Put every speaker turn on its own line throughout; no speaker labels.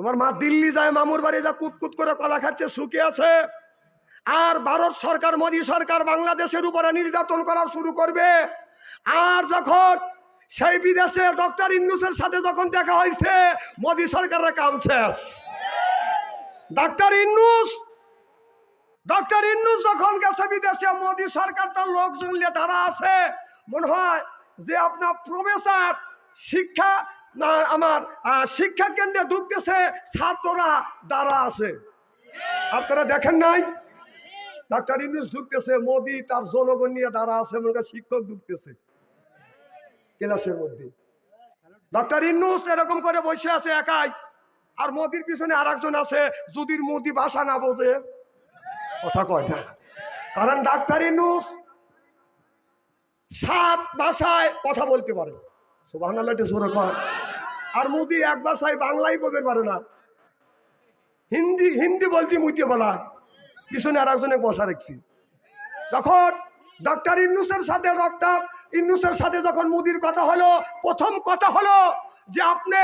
তোমার মা দিল্লি যায়, মামুর বাড়ি যা কুতকুত করে কলা খাচ্ছে, সুখে আছে। আর ভারত সরকার, মোদী সরকার বাংলাদেশের উপরে নির্যাতন করা শুরু করবে। আর যখন সেই বিদেশে ডক্টর ইন্নুসের সাথে যখন দেখা হয়েছে, মোদী সরকারের কাম শেষ। ডক্টর ইন্নুস ডক্টর ইন্নুস যখন গেছে বিদেশে, মোদী সরকার তার লোকজন নিয়ে তারা আছে। মনে হয় যে আপনার প্রফেসর শিক্ষা না, আমার শিক্ষা কেন্দ্রে ঢুকতেছে ছাত্ররা দ্বারা আছে। আপনারা দেখেন নাই? ডাক্তার ইউনুস ঢুকতেছে, মোদি তার জনগণ নিয়ে দাঁড়া আছে মনে শিক্ষক ঢুকতেছে ক্লাসের মধ্যে। ডাক্তার ইন্নুস এরকম করে বসে আছে একাই, আর মোদির পিছনে আর আছে যদি মোদি ভাষা না বোঝে। কথা কয় না। কারণ ডাক্তার ইন্নুস সাত ভাষায় কথা বলতে পারে। আর মোদি এক ভাষায় বাংলাই বলতে পারে না। হিন্দি হিন্দি বলতে মুইতে বলা। পিছনে আর একজনে বসা রাখছি তখন ডক্টর ইন্নুসের সাথে ডক্টর ইন্নুসের সাথে যখন মোদির কথা হলো, প্রথম কথা হলো যে আপনি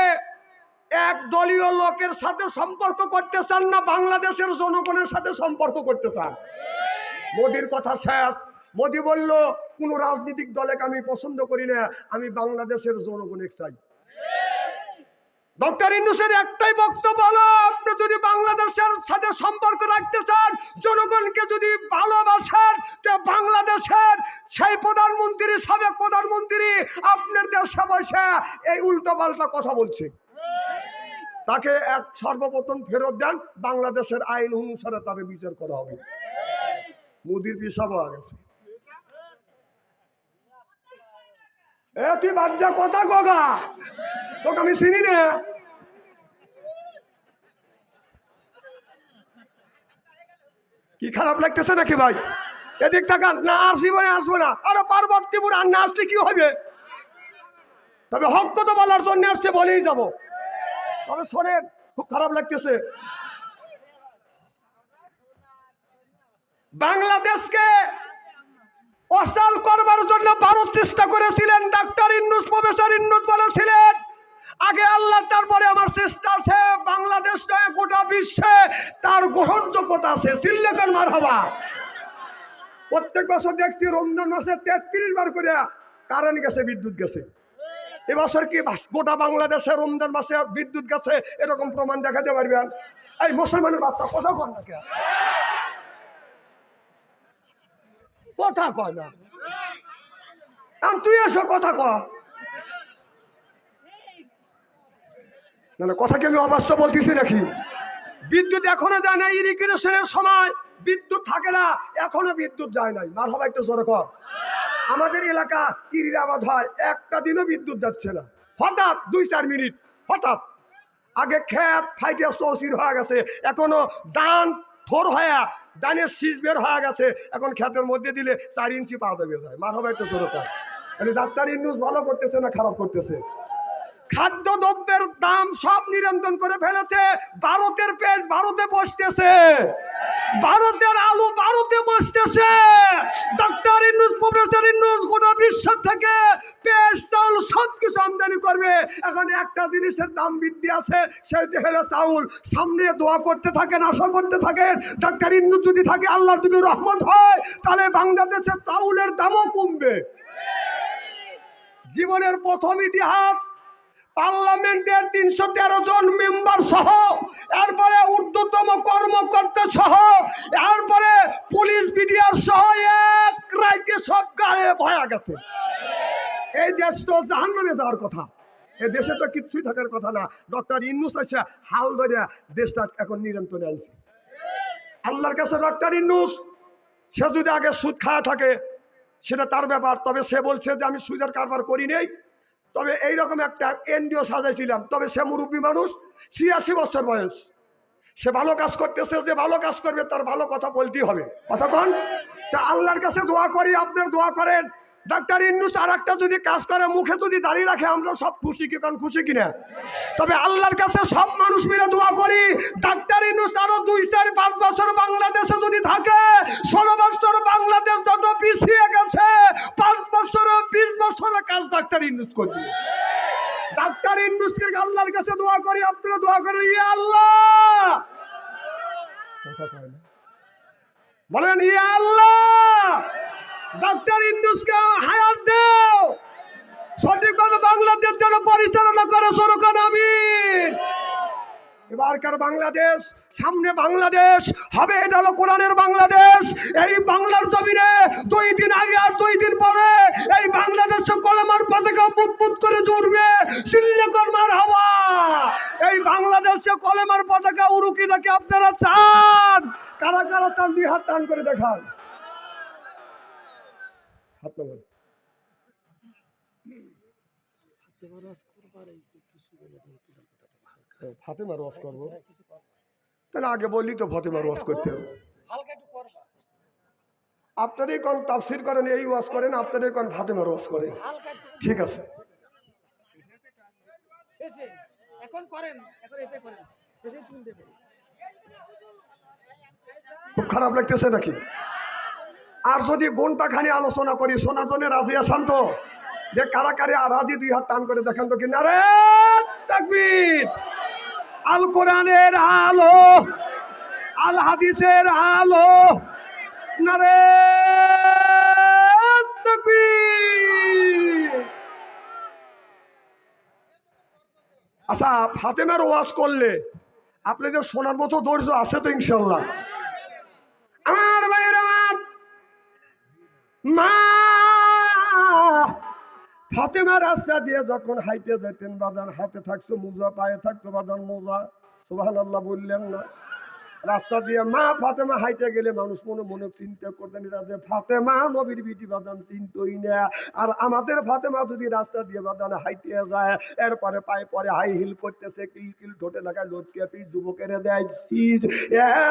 এক দলীয় লোকের সাথে সম্পর্ক করতে চান না, বাংলাদেশের জনগণের সাথে সম্পর্ক করতে চান। মোদির কথা শেষ। মোদি বলল, কোন রাজনৈতিক দলকে আমি পছন্দ করি না, আমি বাংলাদেশের জনগণের চাই। ডক্টর ইন্নুসের একটাই বক্তব্য হলো, আপনি যদি বাংলাদেশের সাথে সম্পর্ক রাখতে চান, জনগণকে যদি ভালোবাসেন, তো বাংলাদেশের সেই প্রধানমন্ত্রী, সাবেক প্রধানমন্ত্রী আপনার দেশে বসে এই উল্টো পাল্টা কথা বলছে। তাকে এক সর্বপ্রথম ফেরত দেন, বাংলাদেশের আইন অনুসারে তাকে বিচার করা হবে। মোদির পিসাব হয়ে গেছে। এ, তুই বাচ্চা কথা গগা তোকে আমি চিনি না। কি খারাপ লাগতেছে নাকি ভাই? এদিক থাকান না আসি বলে আসব না। আরে পার্বতীপুর আর না আসলে কি হবে? তবে হক কথা বলার জন্য আসছে বলেই যাব। তবে শোনেন, খুব খারাপ লাগতেছে। বাংলাদেশকে করবার জন্য ভারত চেষ্টা করেছিলেন, ডাক্তার ইন্নুস প্রফেসর ইন্নুস বলেছিলেন, আগে আল্লাহ, তারপরে আমার চেষ্টা আছে, বাংলাদেশ নয়, গোটা বিশ্বে তার গ্রহণযোগ্যতা আছে। সিল্লেকন মার হবা প্রত্যেক বছর দেখছি রমজান মাসে তেত্রিশ বার করে কারেন্ট গেছে, বিদ্যুৎ গেছে। এবছর কি গোটা বাংলাদেশে রমজান মাসে বিদ্যুৎ গেছে, এরকম প্রমাণ দেখাতে পারবেন? এই মুসলমানের বার্তা কথা কন না? কথা কয় না। আর তুই এসো কথা ক না কথা কি আমি বলতেছি নাকি? বিদ্যুৎ এখনও যায় না ইরিগেশনের সময় বিদ্যুৎ থাকে না, এখনও বিদ্যুৎ যায় নাই। মার হবা একটু জোরে কর। আমাদের এলাকা ইরিরাবাদ হয়, একটা দিনও বিদ্যুৎ যাচ্ছে না। হঠাৎ, দুই, চার মিনিট, হঠাৎ। আগে খেত, ফাইটে চৌচির হয়ে গেছে, এখনও ডান থোর হয়ে ডানের শীষ বের হয়ে গেছে, এখন ক্ষেতের মধ্যে দিলে চার ইঞ্চি পা দেবে যায় মার হবে একটু জোরে কর। ডাক্তার ইন্ডুস ভালো করতেছে না খারাপ করতেছে? খাদ্য দ্রব্যের দাম সব নিরন্তন করে ফেলেছে। ভারতের পেজ ভারতে বসতেছে। ভারতের আলু ভারতে বসতেছে। ডক্টর ইন্নুস প্রফেসর ইন্নুস গোটা বিশ্ব থেকে পেজ চাউল সব কিছু আমদানি করবে। এখন একটা জিনিসের দাম বৃদ্ধি আছে, সেটি হলো চাউল। সামনে দোয়া করতে থাকেন, আশা করতে থাকেন, ডাক্তার ইন্নুস যদি থাকে আল্লাহ যদি রহমত হয়, তাহলে বাংলাদেশের চাউলের দামও কমবে। জীবনের প্রথম ইতিহাস, পার্লামেন্টের তিনশো তেরো জন মেম্বার সহ, এরপরে ঊর্ধ্বতম কর্মকর্তা সহ, এরপরে পুলিশ বিডিআর সহ এক রাইতে সব গায়ে ভয়া গেছে। এই দেশ তো জাহান্নামে যাওয়ার কথা। এই দেশে তো কিচ্ছুই থাকার কথা না। ডক্টর ইন্নুস এসে হাল ধরে দেশটা এখন নিরন্তরে আনছে। আল্লাহর কাছে ডক্টর ইন্নুস সে যদি আগে সুদ খাওয়া থাকে সেটা তার ব্যাপার। তবে সে বলছে যে, আমি সুদের কারবার করি নেই। তবে এই রকম একটা এনডিও সাজাইছিলাম। তবে সে মুরব্বী মানুষ, ছিয়াশি বছর বয়স। সে ভালো কাজ করতেছে, যে ভালো কাজ করবে, তার ভালো কথা বলতেই হবে। কন? তা আল্লাহর কাছে দোয়া করি আপনার দোয়া করেন। ডাক্তার ইন্নুস আর একটা যদি কাজ করে, মুখে যদি দাঁড়িয়ে রাখে, আমরা সব খুশি কি, কারণ খুশি কিনা? তবে আল্লাহর কাছে সব মানুষ বাংলাদেশ সামনে বাংলাদেশ হবে এটা হলো কোরআনের বাংলাদেশ। এই বাংলার জমিনে দুই দিন আগে আর দুই দিন পরে এই বাংলাদেশে কলমার পতাকা পুতপুত করে জুড়বে শিল্যকর্মার হাওয়া। এই বাংলাদেশে কলমার পতাকা উড়ুকি নাকি আপনারা চান? কারা কারা চান? দুই হাত টান করে দেখান। হাত ফাতেমার ওয়াজ করব। তাহলে আগে বললি তো ফাতেমার ওয়াজ করতে হবে। আপনারই কোন তাফসির করেন এই ওয়াজ করেন আপনারই কোন ফাতেমার ওয়াজ করেন। ঠিক আছে।
এখন করেন এখন এতে করেন। শেষে
খুব খারাপ লাগতেছে নাকি? আর যদি ঘণ্টা খানি আলোচনা করি শোনার জন্য রাজি আসান তো? যে কারা কারে আর রাজি দুই হাত টান করে দেখান তো কি? না রে তাকবীর! আল কোরআনের আলো, আল হাদিসের আলো না রে তাকবীর আচ্ছা ফাতেমার ওয়াজ করলে আপনাদের শোনার মতো ধৈর্য আছে তো ইনশাল্লাহ? আমার ভাইয়ের আমার মা ফাতেমা রাস্তা দিয়ে যখন হাইটে যেতেন বাদান হাতে থাকতো মোজা, পায়ে থাকতো বাদান মোজা। সোহান আল্লাহ বললেন না। রাস্তা দিয়ে মা ফাতেমা হাইটে গেলে মানুষ মনে মনে চিন্তা করতেন, এরা যে ফাতেমা, নবীর বিটি বাদান চিন্তই না। আর আমাদের ফাতেমা যদি রাস্তা দিয়ে বাদান হাইটে যায়, এরপরে পায়ে পরে হাই হিল করতেছে, কিল কিল ঠোঁটে লাগায় লটকে পিস যুবকের দেয় সিজ।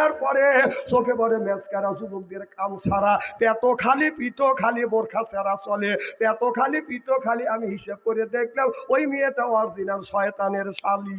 এরপরে চোখে পরে মেসকারা যুবকদের কাম ছাড়া পেট খালি, পিঠ খালি, বোরখা ছাড়া চলে। পেট খালি, পিঠ খালি, আমি হিসেব করে দেখলাম, ওই মেয়েটা অরিজিনাল শয়তানের শালি।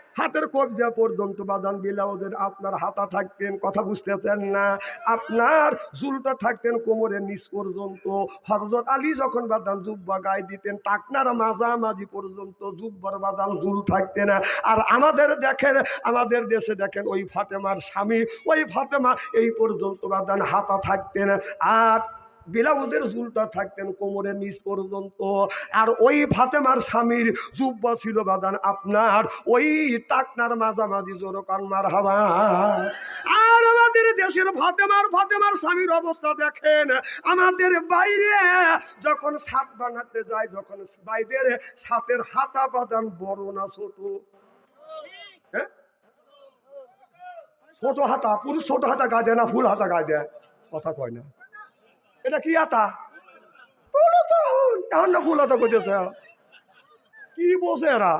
হাতের কবজা পর্যন্ত বাদান বিলাউদের আপনার হাতা থাকতেন, কথা বুঝতেছেন না। আপনার জুলটা থাকতেন কোমরের নিচ পর্যন্ত। হরজত আলী যখন বাদান জুব্বা গায়ে দিতেন, টাকনার মাঝামাঝি পর্যন্ত জুব্বার বাদান জুল থাকতেন আর আমাদের দেখেন, আমাদের দেশে দেখেন, ওই ফাতেমার স্বামী, ওই ফাতেমা এই পর্যন্ত বাদান হাতা থাকতেন আর বিলাউদের জুলটা থাকতেন কোমরের নিচ পর্যন্ত। আর ওই ফাতেমার স্বামীর জুব্বা ছিল বাদান আপনার। ওই টাকনার মাঝামাঝি জোরকান মার হাওয়া আর আমাদের দেশের ফাতেমার ফাতেমার স্বামীর অবস্থা দেখেন। আমাদের বাইরে যখন সাত বানাতে যায়, যখন বাইরের সাতের হাতা বাদান বড় না ছোট? হ্যাঁ? ছোট হাতা, পুরুষ ছোট হাতা গায়ে দেয় না, ফুল হাতা গায়ে দেয়? কথা কয় না। এটা কি আতা? না বোঝে এরা?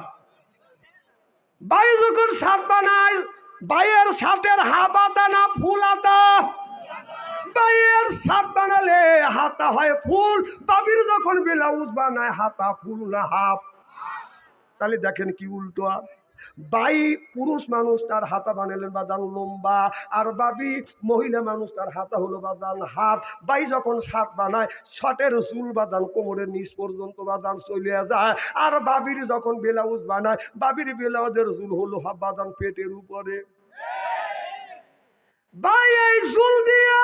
যখন বাইয়ের আতা বাইয়ের বানালে হাতা হয় ফুল, বাবির যখন ব্লাউজ বানায়, হাতা ফুল না হাফ। তাহলে দেখেন কি উল্টো। বাই পুরুষ মানুষ তার হাতা বানালেন বাদান লম্বা, আর বাবি মহিলা মানুষ তার হাতা হলো বাদান হাত। বাই যখন শার্ট বানায় শর্টের চুল বাদান কোমরের নিচ পর্যন্ত বাদান চলে যায়। আর বাবির যখন ব্লাউজ বানায়, বাবির ব্লাউজের চুল হলো হাফ বাদান পেটের উপরে। বাই এই চুল দিয়া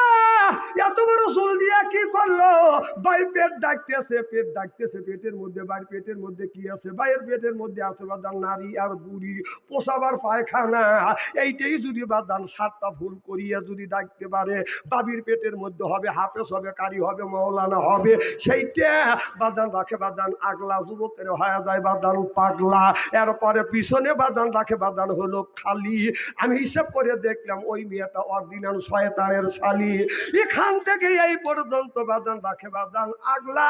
এত বড় চুল দিয়া কি করল? ভাই পেট ডাকতেছে পেট ডাকতেছে, পেটের মধ্যে, ভাই পেটের মধ্যে কি আছে? ভাইয়ের পেটের মধ্যে আছে বাদান নারী আর বুড়ি, পোষাবার পায়খানা। এইটাই যদি বাদান সাতটা ভুল করিয়া যদি ডাকতে পারে, বাবির পেটের মধ্যে হবে, হাফেজ হবে, কারি হবে মৌলানা হবে, সেইটা বাদান রাখে বাদান আগলা যুবকের হয়ে যায় বাদান পাগলা। এরপরে পিছনে বাদান রাখে বাদান হলো খালি। আমি হিসাব করে দেখলাম, ওই মেয়েটা অরিজিনাল শয়তানের শালি। এখান থেকে এই পর্যন্ত বাদান রাখে বাদান, আগলা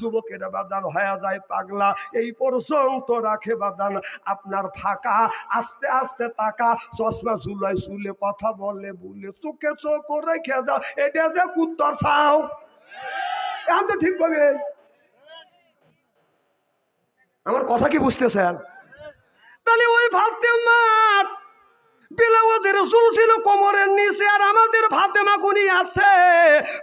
যুবকেরা বাদান হয়ে যায় পাগলা, এই পর্যন্ত রাখে বাদান। আপনার ফাঁকা, আস্তে আস্তে তাকা, চশমা ঝুলাই শুলে কথা বলে বলে, চোখে চোখ রেখে যাও, এটা যে কুত্তর ছাও এখন তো ঠিক করবে। আমার কথা কি বুঝতে বুঝতেছেন? তাহলে ওই ভাবতে মাঠ বেলাওদের চুল ছিল আর আমাদের ফাতেমা গুনি আছে।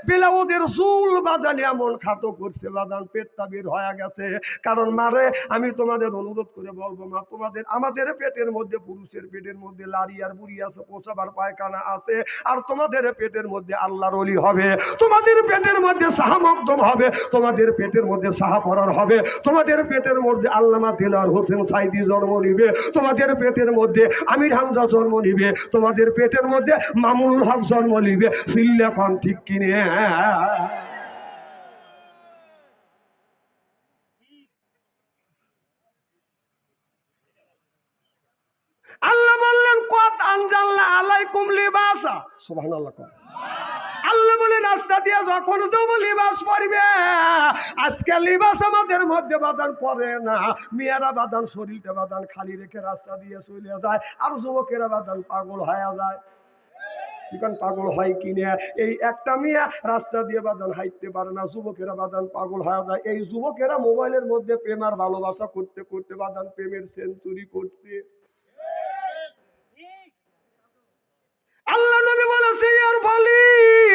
বেলাওদের চুল বাদান এমন খাটো করছে বাদান পেটটা বের হয়ে গেছে। কারণ, মারে, আমি তোমাদের অনুরোধ করে বলব, মা, তোমাদের, আমাদের পেটের মধ্যে পুরুষের পেটের মধ্যে লারি আর বুড়ি আছে, পোষাবার পায়খানা আছে, আর তোমাদের পেটের মধ্যে আল্লাহর অলি হবে। তোমাদের পেটের মধ্যে সাহামকদম হবে, তোমাদের পেটের মধ্যে সাহাফরার হবে। তোমাদের পেটের মধ্যে আল্লামা দিলার হোসেন সাইদি জন্ম নিবে। তোমাদের পেটের মধ্যে আমির হামজা জন্ম নিবে। তোমাদের পেটের মধ্যে মামুনুল হক জন্ম নিবে সিল্লাখন ঠিক কিনে? আল্লাহ বললেন, কত আনজাল্লা আলাইকুম লিবাসা? সুবহানাল্লাহ কর। আল্লাহ বলে, রাস্তা দিয়ে যখন যাব লিবাস পরবে আজকে লিবাস আমাদের মধ্যে বাদান পরে না। মেয়েরা বাদান শরীরটা বাদান খালি রেখে রাস্তা দিয়ে চলে যায়, আর যুবকেরা বাদান পাগল হয়ে যায়। এখন পাগল হয় কিনে, এই একটা মেয়ে রাস্তা দিয়ে বাদান হাইতে পারে না, যুবকেরা বাদান পাগল হয়ে যায়। এই যুবকেরা মোবাইলের মধ্যে প্রেম আর ভালোবাসা করতে করতে বাদান প্রেমের সেঞ্চুরি করছে। আল্লাহ নবী বলেছে আর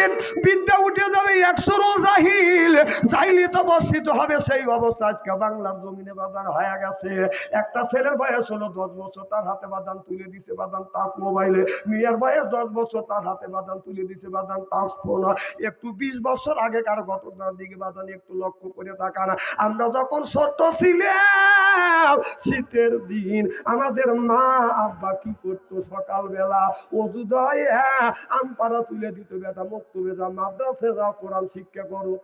বলিন বিদ্যা উঠে যাবে একশোর জাহিল জাহিলি তো বর্ষিত হবে, সেই অবস্থা আজকে বাংলার জমিনে বাদান হয়ে গেছে। একটা ছেলের বয়স হলো দশ বছর, তার হাতে বাদান তুলে দিছে, বাদান তাস মোবাইলে। মেয়ের বয়স দশ বছর, তার হাতে বাদান তুলে দিছে, বাদান তাস ফোন। একটু বিশ বছর আগেকার ঘটনার দিকে বাদান একটু লক্ষ্য করে তাকান। আমরা যখন ছোট্ট ছিলাম, শীতের দিন, আমাদের মা আব্বা কি করতো সকালবেলা? অজুদয় আমপাড়া তুলে দিত, বেটা মুক্তবে যা মাদ্রাসে যা কোরআন শিক্ষা করো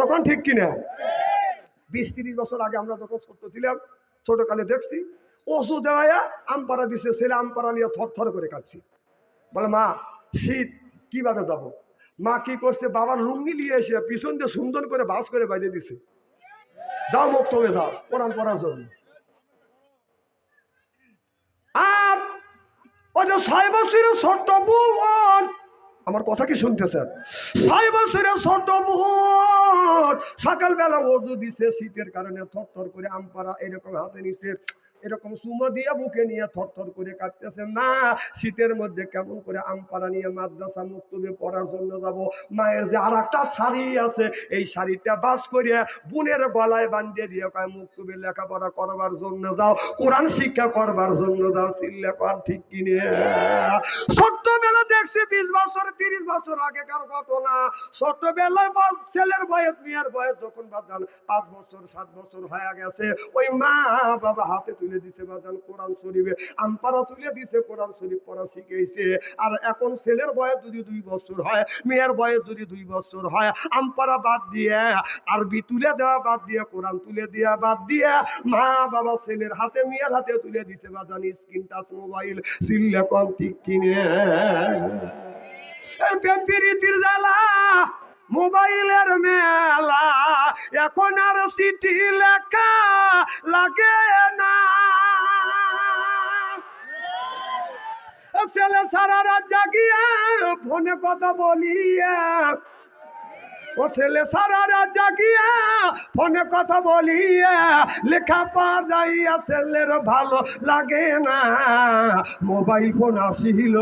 যখন ঠিক কিনা? বিশ তিরিশ বছর আগে আমরা যখন ছোট্ট ছিলাম, ছোটকালে দেখছি, ওষুধ দেওয়া আমপাড়া দিছে, ছেলে আমপাড়া নিয়ে থর থর করে কাটছি বলে, মা, শীত, কীভাবে যাব? মা কি করছে, বাবার লুঙ্গি নিয়ে এসে পিছন দিয়ে সুন্দর করে বাস করে বাইরে দিছে। যাও মুক্ত হয়ে যাও, কোরআন পড়ার জন্য। আর ওই যে ছয় বছরের ছোট্ট বোন আমার কথা কি শুনতেছেন ছয় বছরের ছোট সকালবেলা ওজু দিছে, শীতের কারণে থর করে আমপারা এরকম হাতে নিছে। এরকম সুমো দিয়ে বুকে নিয়ে থর থর করে কাটতেছে না শীতের মধ্যে কেমন করে আমপারা নিয়ে মাদ্রাসা মুক্তবে পড়ার জন্য যাব? মায়ের যে আর একটা শাড়ি আছে, এই শাড়িটা বাস করে বোনের গলায় বান্ধিয়ে দিয়ে কয়, মুক্তবে লেখাপড়া করবার জন্য যাও, কোরআন শিক্ষা করবার জন্য যাও, চিল্লে কর ঠিক কিনে। ছোট্টবেলা দেখছি বিশ বছর, তিরিশ বছর আগেকার ঘটনা? ছোট্টবেলায় বল- ছেলের বয়স, মেয়ের বয়স যখন বাদান পাঁচ বছর, সাত বছর হয়ে গেছে, ওই মা বাবা হাতে তুলে দিছে বাদান কোরআন শরীফে। আমপারা তুলে দিছে কোরআন শরীফ পড়া শিখেছে আর এখন ছেলের বয়স যদি দুই বছর হয়, মেয়ের বয়স যদি দুই বছর হয় আমপারা বাদ দিয়ে, আরবি তুলে দেওয়া বাদ দিয়ে, কোরআন তুলে দেওয়া বাদ দিয়ে, মা বাবা ছেলের হাতে, মেয়ের হাতে তুলে দিছে বাদান স্ক্রিন টাচ মোবাইল, সিল্লে কম ঠিক কিনে? জ্বালা! মোবাইলের মেলা, এখন আর সিটি লেখা লাগে না। ছেলে সারা রাত জাগিয়া ফোনে কথা বলিয়ে ও ছেলে সারা রাত জাগিয়া ফোনে কথা বলিয়া লেখা পাড়াইয়া ছেলের ভালো লাগে না। মোবাইল ফোন আসিল,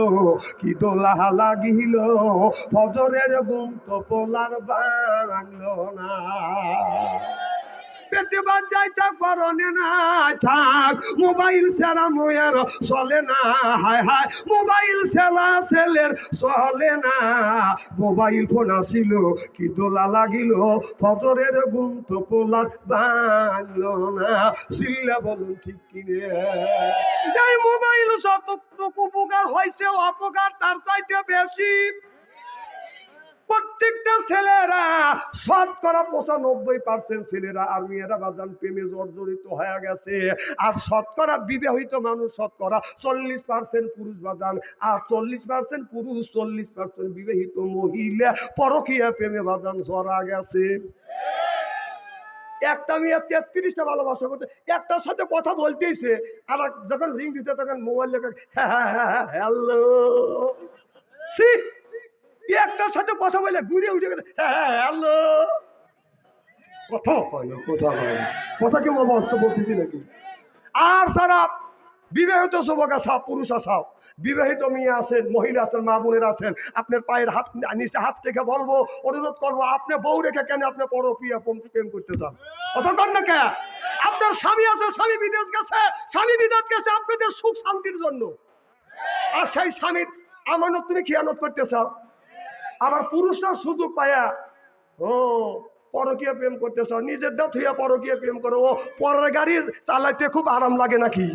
কি দোলাহা লাগিল, ফজরের বুম তো পোলার বাংলো না। পেটে বাজাই থাক বরণে না থাক। মোবাইল সেরা মোয়ের চলে না। হায় হায়, মোবাইল সেলা ছেলের চলে না। মোবাইল ফোন আসিল, কি দোলা লাগিল, ফজরের গুম তো পোলার বাংলো না। সিল্লা বলুন, ঠিক কিনে এই মোবাইল যতটুকু উপকার হয়েছে, অপকার তার চাইতে বেশি। প্রত্যেকটা ছেলেরা শতকরা পঁচানব্বই পার্সেন্ট ছেলেরা আর মেয়েরা বাদান প্রেমে জর্জরিত হয়ে গেছে। আর শতকরা বিবাহিত মানুষ শতকরা চল্লিশ পার্সেন্ট পুরুষ বাদান আর চল্লিশ পার্সেন্ট পুরুষ, চল্লিশ পার্সেন্ট বিবাহিত মহিলা পরকীয়া প্রেমে বাদান জরা গেছে। একটা মেয়ে তেত্রিশটা ভালোবাসা করতে, একটার সাথে কথা বলতেইছে, আর যখন রিং দিতে তখন মোবাইল লেখা হ্যালো। সি একটার সাথে কথা বলে ঘুরে উঠে গেছে হ্যালো। কথা হয় কথা হয় না। অবস্থা বলতেছি নাকি? আর সারা বিবাহিত যুবক আসাও, পুরুষ আসাও, বিবাহিত মেয়ে আছেন, মহিলা আছেন, মা বোনের আছেন, আপনার পায়ের হাত, নিচে হাত রেখে বলব, অনুরোধ করব, আপনি বউ রেখে কেন আপনি পরপিয়া প্রেম করতে চান কত কর না কে? আপনার স্বামী আছে, স্বামী বিদেশ গেছে, স্বামী বিদেশ গেছে, আপনাদের সুখ শান্তির জন্য। আর সেই স্বামীর আমানত তুমি খেয়ানত করতে চাও? আবার পুরুষরা সুযোগ পায়া, ও, পরকীয় প্রেম করতে চাও নিজের দাঁত হইয়া পরকীয় প্রেম করো, ও, পরের গাড়ি চালাইতে খুব আরাম লাগে নাকি?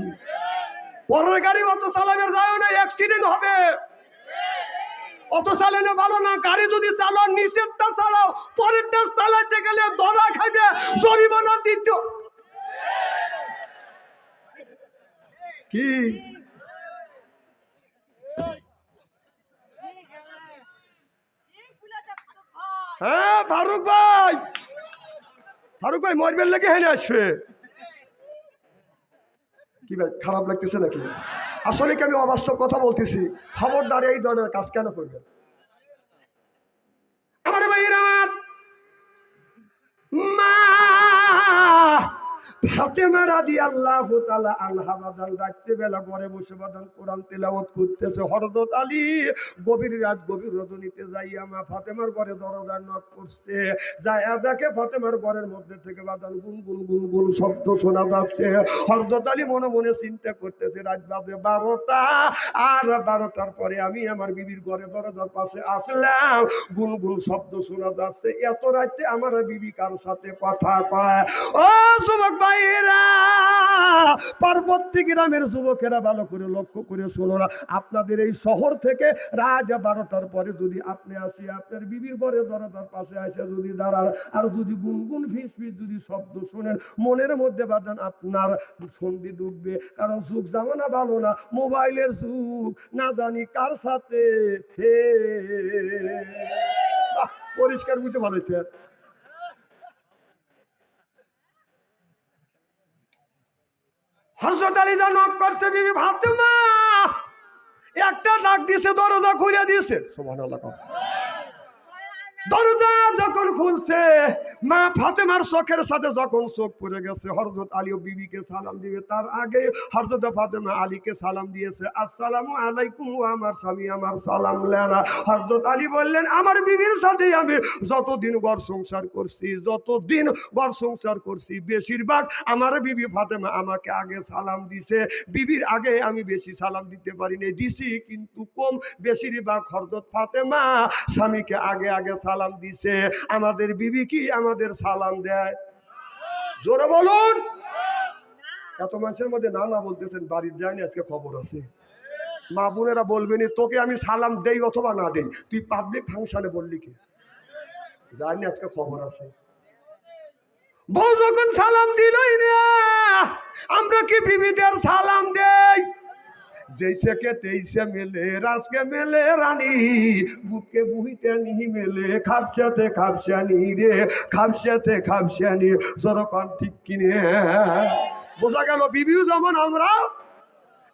পরের গাড়ি অত চালাবে যায় না অ্যাক্সিডেন্ট হবে। অত চালানো ভালো না, গাড়ি যদি চালাও নিচেরটা চালাও, পরেরটা চালাইতে গেলে ধরা খাইবে, জরিমানা দিতে কি? হ্যাঁ ফারুক ভাই। ফারুক ভাই, মরবেন লেগে হেনে আসবে কি ভাই, খারাপ লাগতেছে নাকি? আসলে কি আমি অবাস্তব কথা বলতেছি? খবরদার এই ধরনের কাজ কেন করবেন আমার ভাইয়ের আমার মা রাত্রে করতেছে। আলী রাত মনে মনে চিন্তা করতেছে আর বারোটার পরে আমি আমার বিবির ঘরে দরজার পাশে আসলাম। গুন শব্দ শোনা যাচ্ছে। এত রাতে আমার বিবি কার সাথে কথা কয়? ও ভাইরা পার্বতী গ্রামের যুবকেরা ভালো করে লক্ষ্য করে শোনো না। আপনাদের এই শহর থেকে রাত বারোটার পরে যদি আপনি আসি, আপনার বিবির ঘরে দরজার পাশে আসে যদি দাঁড়ান, আর যদি গুনগুন ফিস ফিস যদি শব্দ শোনেন, মনের মধ্যে বাদান আপনার সন্ধি ডুববে। কারণ যুগ জামানা ভালো না, মোবাইলের যুগ না জানি কার সাথে। পরিষ্কার বুঝতে পারছে একটা ডাক দিছে দরজা খুলে দিছে সুবহানাল্লাহ কও। দরজা যখন খুলছে, মা ফাতেমার চোখের সাথে যখন চোখ পড়ে গেছে হরজত আলী ও বিবিকে সালাম দিবে তার আগে হরজত ফাতেমা আলীকে সালাম দিয়েছে, আসসালামু আলাইকুম আমার স্বামী, আমার সালাম লেনা। হরজত আলী বললেন, আমার বিবির সাথে আমি যতদিন ঘর সংসার করছি, যতদিন ঘর সংসার করছি, বেশিরভাগ আমার বিবি ফাতেমা আমাকে আগে সালাম দিছে। বিবির আগে আমি বেশি সালাম দিতে পারিনি, দিছি কিন্তু কম। বেশিরভাগ হরজত ফাতেমা স্বামীকে আগে আগে সালাম দিছে, আমাদের বিবি কি আমাদের সালাম দেয়? জোরে বলুন। এত মানুষের মধ্যে না না বলতেছেন, বাড়ির যায়নি, আজকে খবর আছে। মা বোনেরা বলবেনি, তোকে আমি সালাম দেই অথবা না দেই, তুই পাবলিক ফাংশনে বললি কি? জানি আজকে খবর আছে। বউ যখন সালাম দিলই না, আমরা কি বিবিদের সালাম দেই? जैसे के तैसे मेले रास के मेले रानी বুকে বুহিতে নিহি মেলে খাপসাতে খাপসানি রে খাপসাতে খাপসানি জরকন ঠিক কিনে বোঝা গেল বিবিও যেমন আমরা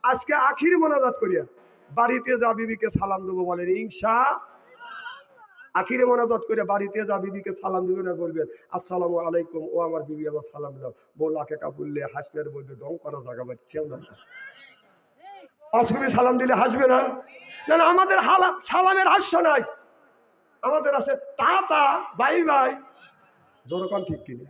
আজকে আখির মোনাজাত করিয়া বাড়িতে যা বিবিকে সালাম দেবো বলেন ইনশা আখিরে মোনাজাত করে বাড়িতে যা বিবিকে সালাম দেবেন আর বলবেন আসসালামু আলাইকুম ও আমার বিবি আমার সালাম দাও বৌলাকে কা বললে হাসবে আর বলবে দম করা জায়গা পাচ্ছেও না অসুবি সালাম দিলে হাসবে না। না না, আমাদের হালা সালামের হাস্য নাই। আমাদের আছে তা তা বাই বাই। জোরকম ঠিক কিনে?